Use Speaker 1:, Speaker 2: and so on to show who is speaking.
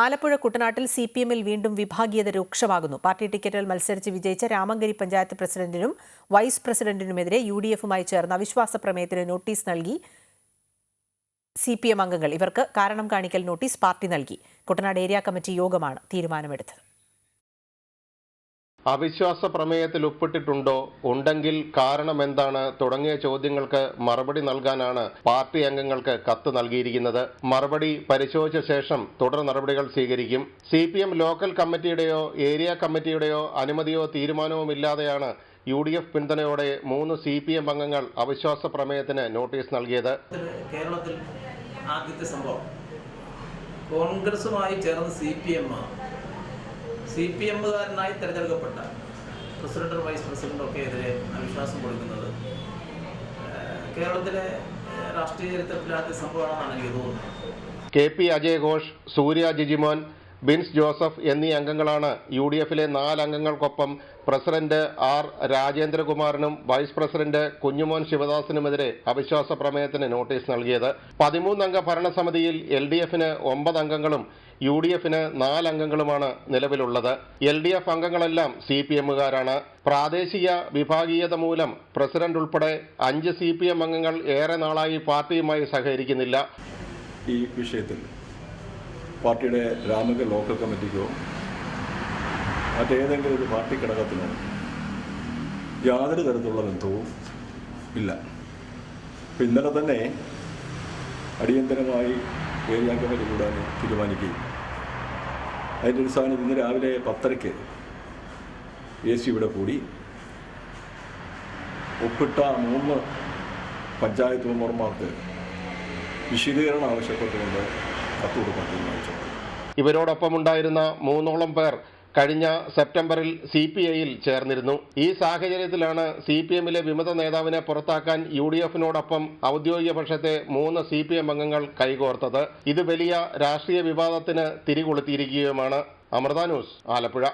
Speaker 1: ആലപ്പുഴ കുട്ടനാട്ടിൽ C P എമ്മിൽ വീണ്ടും വിഭാഗീയത രൂക്ഷമാകുന്നു. പാർട്ടി ടിക്കറ്റിൽ മത്സരിച്ച് വിജയിച്ച രാമങ്കരി പഞ്ചായത്ത് പ്രസിഡന്റിനും വൈസ് പ്രസിഡന്റിനുമെതിരെ യു ഡി എഫുമായി ചേർന്ന അവിശ്വാസ പ്രമേയത്തിന് നോട്ടീസ് നൽകി സി പി എം അംഗങ്ങൾ. ഇവർക്ക് കാരണം കാണിക്കൽ നോട്ടീസ് പാർട്ടി നൽകി. കുട്ടനാട് ഏരിയ കമ്മിറ്റി യോഗമാണ് തീരുമാനമെടുത്തത്.
Speaker 2: അവിശ്വാസ പ്രമേയത്തിൽ ഉൾപ്പെട്ടിട്ടുണ്ടോ? ഉണ്ടെങ്കിൽ കാരണം എന്താണ് തുടങ്ങിയ ചോദ്യങ്ങൾക്ക് മറുപടി നൽകാനാണ് പാർട്ടി അംഗങ്ങൾക്ക് കത്ത് നൽകിയിരിക്കുന്നത്. മറുപടി പരിശോധിച്ച ശേഷം തുടർ നടപടികൾ സ്വീകരിക്കും. സി ലോക്കൽ കമ്മിറ്റിയുടെയോ ഏരിയ കമ്മിറ്റിയുടെയോ അനുമതിയോ തീരുമാനവും ഇല്ലാതെയാണ് യു ഡി എഫ് പിന്തുണയോടെ മൂന്ന് സി പി എം അംഗങ്ങൾ അവിശ്വാസ പ്രമേയത്തിന് നോട്ടീസ് നൽകിയത്.
Speaker 3: കേരളത്തിൽ ആദ്യത്തെ സംഭവം. കോൺഗ്രസുമായി ചേർന്ന് C P M C P എമ്മുകാരനായി തിരഞ്ഞെടുക്കപ്പെട്ട പ്രസിഡന്റും വൈസ് പ്രസിഡന്റും ഒക്കെ എതിരെ അവിശ്വാസം കൊടുക്കുന്നത് കേരളത്തിലെ രാഷ്ട്രീയ ചരിത്രത്തിലെ ആദ്യ സംഭവമാണെന്നാണ് എനിക്ക് തോന്നുന്നത്.
Speaker 2: K P Ajay Ghosh Surya Jijimon Bins Joseph എന്നീ അംഗങ്ങളാണ് യു ഡി എഫിലെ നാലംഗങ്ങൾക്കൊപ്പം പ്രസിഡന്റ് ആർ രാജേന്ദ്രകുമാറിനും വൈസ് പ്രസിഡന്റ് കുഞ്ഞുമോൻ ശിവദാസിനുമെതിരെ അവിശ്വാസ പ്രമേയത്തിന് നോട്ടീസ് നൽകിയത്. പതിമൂന്നംഗ ഭരണസമിതിയിൽ എൽ ഡി എഫിന് ഒമ്പത് അംഗങ്ങളും യു ഡി എഫിന് നാലംഗങ്ങളുമാണ് നിലവിലുള്ളത്. എൽ ഡി എഫ് അംഗങ്ങളെല്ലാം സി പി എമ്മുകാരാണ്. പ്രാദേശിക വിഭാഗീയത മൂലം പ്രസിഡന്റ് ഉൾപ്പെടെ അഞ്ച് സി പി എം അംഗങ്ങൾ ഏറെ നാളായി പാർട്ടിയുമായി സഹകരിക്കുന്നില്ല.
Speaker 4: ഈ വിഷയത്തിൽ പാർട്ടിയുടെ രാമക ലോക്കൽ കമ്മിറ്റിക്കോ മറ്റേതെങ്കിലും ഒരു പാർട്ടി ഘടകത്തിനോ യാതൊരു തരത്തിലുള്ള ബന്ധവും ഇല്ല. ഇന്നലെ തന്നെ അടിയന്തരമായി ഏരിയ കമ്മിറ്റി കൂടാൻ തീരുമാനിക്കുകയും. അതിന്റെ അടിസ്ഥാനത്തിൽ ഇന്ന് രാവിലെ പത്തരയ്ക്ക് എ സി ഇവിടെ കൂടി. ഒപ്പിട്ട മൂന്ന് പഞ്ചായത്ത് മെമ്പർമാർക്ക് വിശദീകരണം ആവശ്യപ്പെട്ടുകൊണ്ട് കത്ത് തീരുമാനിച്ചു.
Speaker 2: ഇവരോടൊപ്പം ഉണ്ടായിരുന്ന മൂന്നോളം പേർ കഴിഞ്ഞ സെപ്റ്റംബറിൽ സി പി ഐയിൽ ചേർന്നിരുന്നു. ഈ സാഹചര്യത്തിലാണ് സി പി എമ്മിലെ വിമത നേതാവിനെ പുറത്താക്കാൻ യു ഡി എഫിനോടൊപ്പം ഔദ്യോഗിക പക്ഷത്തെ മൂന്ന് സി പി എം അംഗങ്ങൾ കൈകോർത്തത്. ഇത് വലിയ രാഷ്ട്രീയ വിവാദത്തിന് തിരികൊളുത്തിയിരിക്കുകയുമാണ്. അമൃത ന്യൂസ് ആലപ്പുഴ.